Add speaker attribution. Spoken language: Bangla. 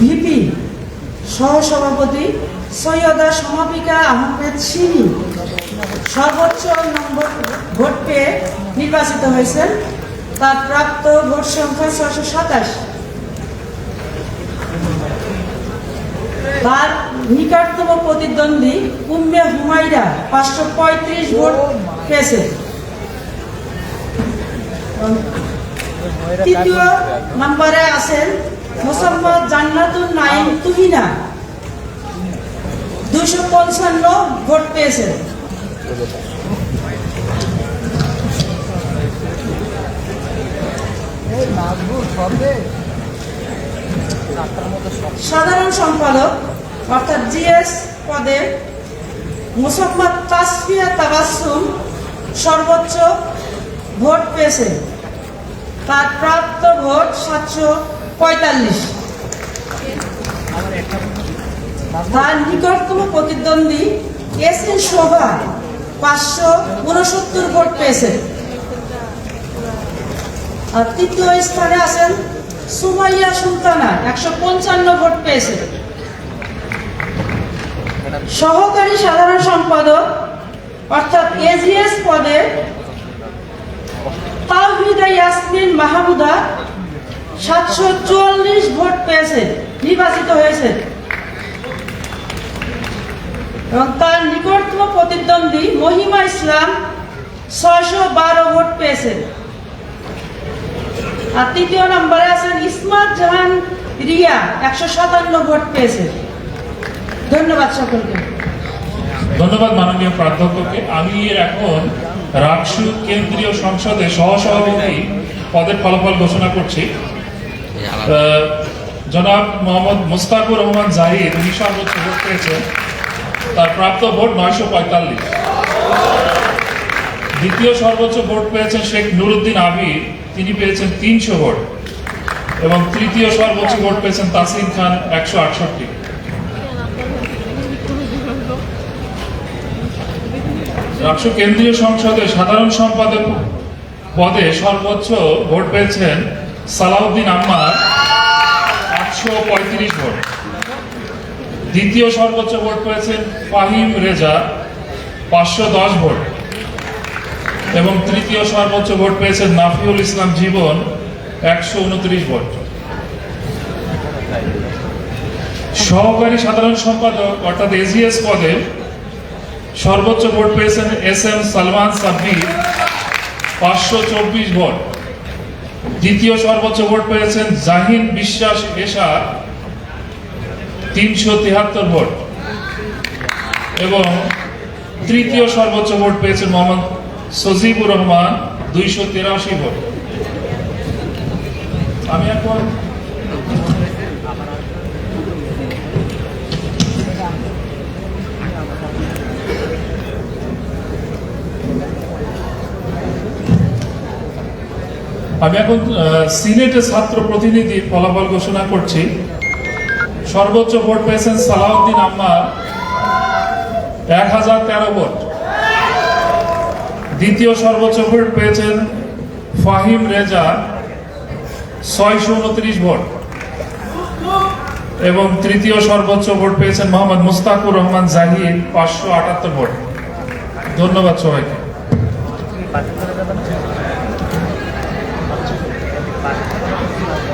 Speaker 1: ভিপি সহসভাপতি সৈয়দা সমাপিকা আহমেদ সিনি। সর্বোচ্চ নম্বর ভোট পেয়ে নির্বাচিত হয়েছেন তার প্রাপ্ত ভোট সংখ্যা ছশো সাতাশ। তার নিকটতম প্রতিদ্বন্দ্বী উম্মে হুমাইরা পাঁচশো পঁয়ত্রিশ ভোট পেয়েছে। তৃতীয় নম্বরে আছেন নাইম তুহিনা দুশো পঞ্চান্ন ভোট পেয়েছেন। সাধারণ সম্পাদক অর্থাৎ জিএস পদে মোসাম্মদ তাসফিয়া তাবাসুম সর্বোচ্চ ভোট পেয়েছে তার প্রাপ্ত ভোট সাতশো পঁয়তাল্লিশ। তার নিকটতম প্রতিদ্বন্দ্বী এস এন শোভা পাঁচশো উনসত্তর ভোট পেয়েছে আর তৃতীয় স্থানে আছেন সুমাইয়া সুলতানা, একশো পঞ্চান্ন ভোট পেয়েছে সহকারী সাধারণ সম্পাদক, অর্থাৎ এজিএস পদে তাওহিদা ইয়াসমিন মাহমুদা, সাতশো চুয়াল্লিশ পেয়েছে নির্বাচিত হয়েছে। এবং তার নিকটতম প্রতিদ্বন্দ্বী মহিমা ইসলাম ছয়শো বারো ভোট পেয়েছে। আর তৃতীয় নম্বরে আছেন ইসমাত জাহান রিয়া একশো সাতান্ন ভোট পেয়েছে। ধন্যবাদ সকলকে।
Speaker 2: ধন্যবাদ মাননীয় প্রাধ্যক্ষকে। আমি এখন রাকসু কেন্দ্রীয় সংসদে সহসভাপতি পদের ফলাফল ঘোষণা করছি। আহ, জনাব মোহাম্মদ মুস্তাকুর রহমান জাহিদ উনি ভোট পেয়েছেন তার প্রাপ্ত ভোট নয়শো পঁয়তাল্লিশ। দ্বিতীয় সর্বোচ্চ ভোট পেয়েছেন শেখ নুরুদ্দিন আবির। তিনি পেয়েছেন তিনশো ভোট এবং তৃতীয় সর্বোচ্চ ভোট পেয়েছেন তাসিম খান একশো আটষট্টি। রাষ্ট্র কেন্দ্রীয় সংসদে সাধারণ সম্পাদক পদে সর্বোচ্চ ভোট পেয়েছেন সালাউদ্দিন আম্মার পঁয়ত্রিশ ভোট। দ্বিতীয় সর্বোচ্চ ভোট পেয়েছেন ফাহিম রেজা, পাঁচশো দশ ভোট। এবং তৃতীয় সর্বোচ্চ ভোট পেয়েছেন নাফিউল ইসলাম জীবন, একশো উনত্রিশ ভোট। সহকারী সাধারণ সম্পাদক অর্থাৎ এজিএস পদে সর্বোচ্চ ভোট পেয়েছেন এস এম সালমান সাব্বির, পাঁচশো চব্বিশ ভোট। দ্বিতীয় সর্বোচ্চ ভোট পেয়েছেন জাহিন বিশ্বাস এশা তিনশো তিয়াত্তর ভোট। এবং তৃতীয় সর্বোচ্চ ভোট পেয়েছেন মোহাম্মদ সজিবুর রহমান, দুইশো তিরাশি ভোট। আমি এখন আমি এখন আহ, সিনেটে ছাত্র প্রতিনিধির ফলাফল ঘোষণা করছি। সর্বোচ্চ ভোট পেয়েছেন সালাউদ্দিন আম্মার। এক হাজার তেরো ভোট। দ্বিতীয় সর্বোচ্চ ভোট পেয়েছেন ফাহিম রেজা। ছয়শো উনত্রিশ ভোট। এবং তৃতীয় সর্বোচ্চ ভোট পেয়েছেন মোহাম্মদ মুস্তাকুর রহমান জাহিদ পাঁচশো আটাত্তর ভোট। ধন্যবাদ সবাইকে।